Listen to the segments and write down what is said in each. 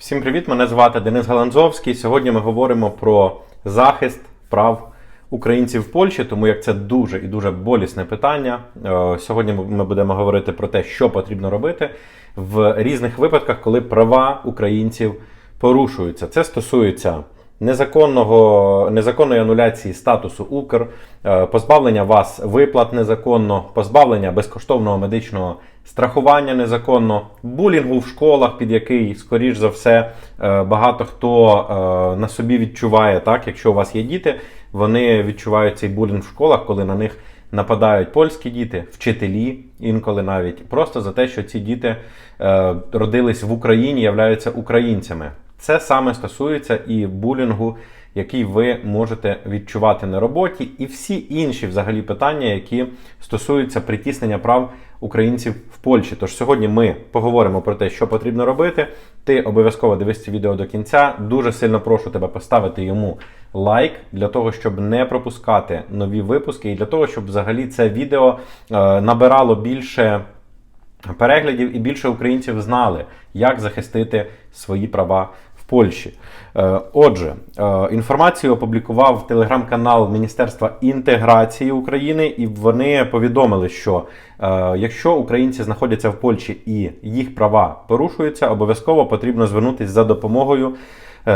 Всім привіт! Мене звати Денис Галанзовський. Сьогодні ми говоримо про захист прав українців в Польщі, тому як це дуже і дуже болісне питання. Е, Сьогодні ми будемо говорити про те, що потрібно робити в різних випадках, коли права українців порушуються. Це стосується незаконного, незаконної ануляції статусу Укр, е, позбавлення вас виплат незаконно, позбавлення безкоштовного медичного страхування незаконно, булінгу в школах, під який, скоріш за все, е, багато хто е, на собі відчуває, так, якщо у вас є діти, вони відчувають цей булінг в школах, коли на них нападають польські діти, вчителі, інколи навіть. Просто за те, що ці діти е, родились в Україні, являються українцями. Це саме стосується і булінгу, який ви можете відчувати на роботі, і всі інші взагалі питання, які стосуються притіснення прав українців в Польщі. Тож сьогодні ми поговоримо про те, що потрібно робити. Ти обов'язково дивись відео до кінця. Дуже сильно прошу тебе поставити йому лайк для того, щоб не пропускати нові випуски, і для того, щоб взагалі це відео е, набирало більше переглядів і більше українців знали, як захистити свої права Польщі. Е, Отже, е, інформацію опублікував телеграм-канал Міністерства інтеграції України, і вони повідомили, що е, якщо українці знаходяться в Польщі і їх права порушуються, обов'язково потрібно звернутися за допомогою.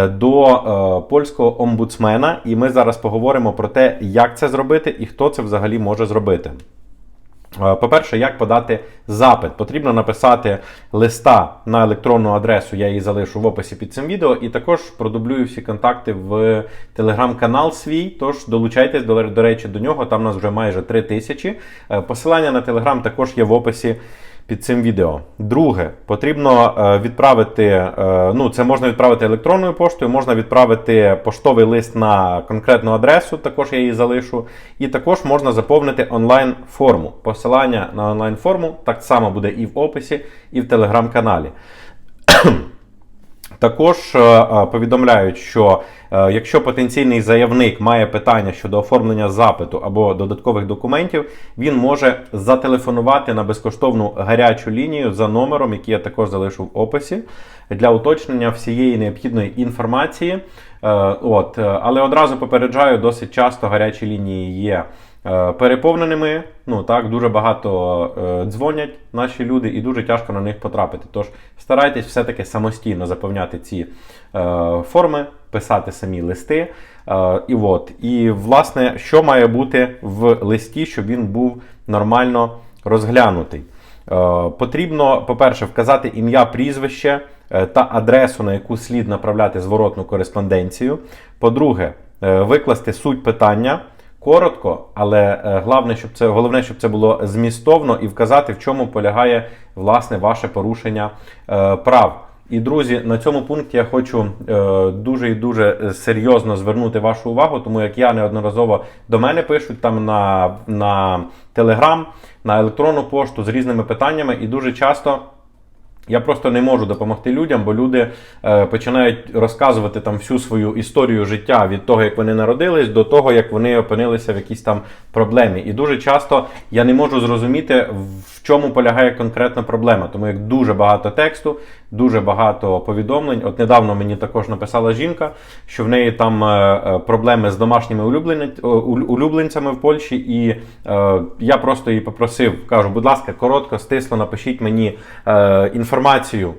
До польського омбудсмена, і ми зараз поговоримо про те, як це зробити і хто це взагалі може зробити. Е, По-перше, як подати запит? Потрібно написати листа на електронну адресу, я її залишу в описі під цим відео, і також продублюю всі контакти в телеграм-канал свій. Тож долучайтесь до, до речі до нього. Там нас вже майже 3 тисячі. Е, Посилання на телеграм також є в описі. Під цим відео. Друге, потрібно е, відправити. е, Ну, це можна відправити електронною поштою, можна відправити поштовий лист на конкретну адресу, також я її залишу. І також можна заповнити онлайн-форму. Посилання на онлайн-форму так само буде і в описі, і в телеграм-каналі. Також е, е, повідомляють, що е, якщо потенційний заявник має питання щодо оформлення запиту або додаткових документів, він може зателефонувати на безкоштовну гарячу лінію за номером, який я також залишу в описі, для уточнення всієї необхідної інформації. От, але одразу попереджаю, досить часто гарячі лінії є переповненими. Ну так, дуже багато е, дзвонять наші люди, і дуже тяжко на них потрапити. Тож старайтесь все-таки самостійно заповняти ці е, форми, писати самі листи. Е, і от, і власне, що має бути в листі, щоб він був нормально розглянутий. Е, Потрібно, по-перше, вказати ім'я, прізвище е, та адресу, на яку слід направляти зворотну кореспонденцію. По-друге, е, викласти суть питання коротко, але е, головне, щоб це, головне, щоб це було змістовно і вказати, в чому полягає власне ваше порушення е, прав. І друзі, на цьому пункті я хочу е, дуже і дуже серйозно звернути вашу увагу, тому як я неодноразово до мене пишуть там на, на Телеграм, на електронну пошту з різними питаннями, і дуже часто. Я просто не можу допомогти людям, бо люди е, починають розказувати там всю свою історію життя від того, як вони народились, до того, як вони опинилися в якійсь там проблемі. І дуже часто я не можу зрозуміти, в чому полягає конкретна проблема. Тому як дуже багато тексту, дуже багато повідомлень. От недавно мені також написала жінка, що в неї там е, е, проблеми з домашніми улюблен... улюбленцями в Польщі, і е, я просто її попросив, кажу, будь ласка, коротко, стисло, напишіть мені інформацію,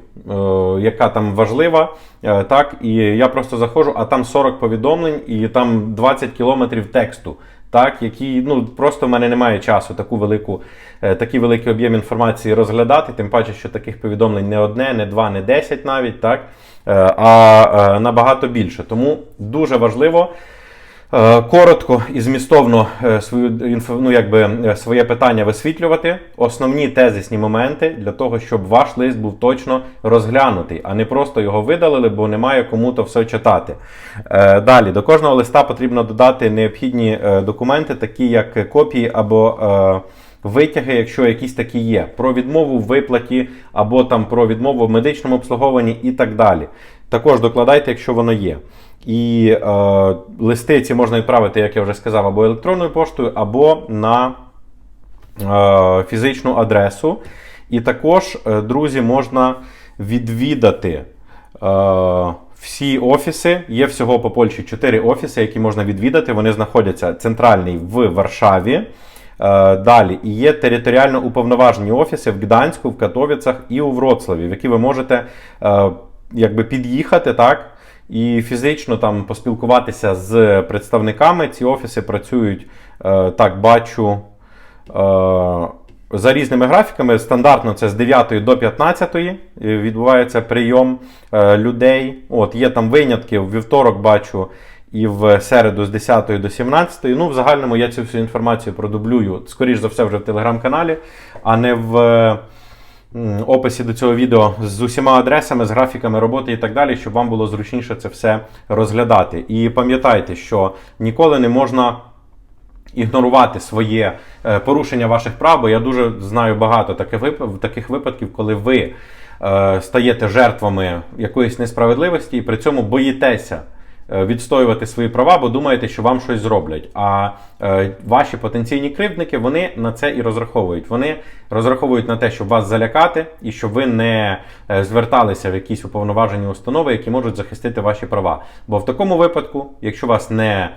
яка там важлива. Так, і я просто заходжу, а там 40 повідомлень і там 20 кілометрів тексту. Так, які ну просто в мене немає часу таку велику, е, такий великий об'єм інформації розглядати, тим паче, що таких повідомлень не одне, не два, не десять навіть, так, е, а е, набагато більше. Тому дуже важливо коротко і змістовно е, свою ну, якби, е, своє питання висвітлювати, основні тезисні моменти для того, щоб ваш лист був точно розглянутий, а не просто його видалили, бо немає кому то все читати. Е, Далі, до кожного листа потрібно додати необхідні е, документи, такі як копії або. е, Витяги, якщо якісь такі є, про відмову в виплаті або там про відмову в медичному обслуговуванні і так далі. Також докладайте, якщо воно є. І е, листи ці можна відправити, як я вже сказав, або електронною поштою, або на е, фізичну адресу. І також, е, друзі, можна відвідати Е, всі офіси, є всього по Польщі 4 офіси, які можна відвідати. Вони знаходяться центральний в Варшаві. Е, Далі і є територіально уповноважені офіси в Гданську, в Катовіцях і у Вроцлаві, в які ви можете е, якби під'їхати так. І фізично там поспілкуватися з представниками. Ці офіси працюють, е, так бачу, е, за різними графіками. Стандартно це з 9 до 15 відбувається прийом е, людей. От, є там винятки, в вівторок бачу. І в середу з 10 до 17. Ну, в загальному я цю всю інформацію продублюю, скоріш за все, вже в телеграм-каналі, а не в м, описі до цього відео з усіма адресами, з графіками роботи і так далі, щоб вам було зручніше це все розглядати. І пам'ятайте, що ніколи не можна ігнорувати своє е, порушення ваших прав, бо я дуже знаю багато таких, вип- таких випадків, коли ви е, стаєте жертвами якоїсь несправедливості і при цьому боїтеся відстоювати свої права, бо думаєте, що вам щось зроблять. А е, ваші потенційні кривдники вони на це і розраховують. Вони розраховують на те, щоб вас залякати, і щоб ви не е, зверталися в якісь уповноважені установи, які можуть захистити ваші права. Бо в такому випадку, якщо вас не,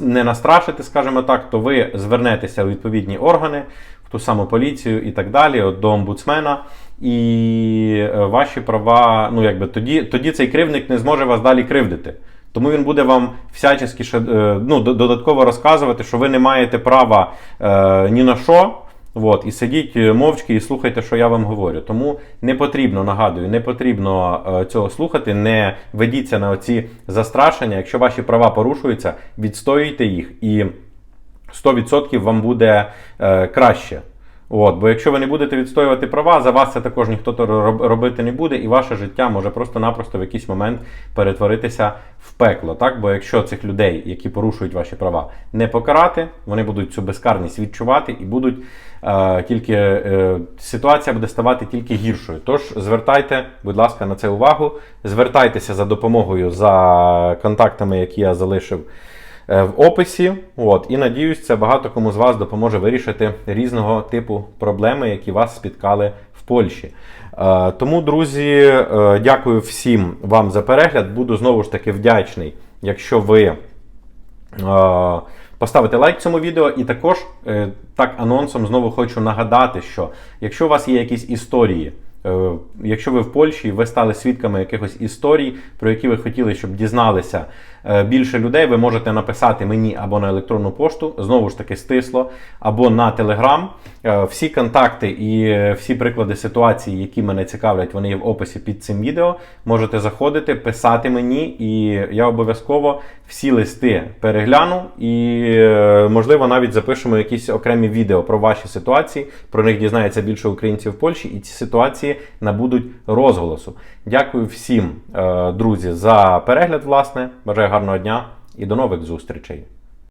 не настрашити, скажімо так, то ви звернетеся у відповідні органи, в ту саму поліцію і так далі, до омбудсмена. І е, ваші права, ну якби тоді, тоді цей кривдник не зможе вас далі кривдити. Тому він буде вам всячески ще, е, ну, додатково розказувати, що ви не маєте права е, ні на що. От, і сидіть е, мовчки і слухайте, що я вам говорю. Тому не потрібно, нагадую, не потрібно е, цього слухати, не ведіться на оці застрашення. Якщо ваші права порушуються, відстоюйте їх, і 100% вам буде е, краще. От, бо якщо ви не будете відстоювати права, за вас це також ніхто то робити не буде, і ваше життя може просто-напросто в якийсь момент перетворитися в пекло. Так? Бо якщо цих людей, які порушують ваші права, не покарати, вони будуть цю безкарність відчувати і будуть е, тільки е, ситуація буде ставати тільки гіршою. Тож звертайте, будь ласка, на це увагу. Звертайтеся за допомогою за контактами, які я залишив в описі. От, і надіюсь, це багато кому з вас допоможе вирішити різного типу проблеми, які вас спіткали в Польщі. Е, Тому, друзі, е, дякую всім вам за перегляд. Буду знову ж таки вдячний, якщо ви. е, Поставити лайк цьому відео, і також е, так анонсом знову хочу нагадати, що якщо у вас є якісь історії, е, якщо ви в Польщі, ви стали свідками якихось історій, про які ви хотіли, щоб дізналися е, більше людей, ви можете написати мені або на електронну пошту, знову ж таки стисло, або на Телеграм. Е, Всі контакти і е, всі приклади ситуацій, які мене цікавлять, вони є в описі під цим відео. Можете заходити, писати мені, і я обов'язково всі листи перегляну і, е, можливо, навіть запишемо якісь окремі відео про ваші ситуації. Про них дізнається більше українців в Польщі, і ці ситуації набудуть розголосу. Дякую всім, е, друзі, за перегляд. Власне, бажаю гарного дня і до нових зустрічей.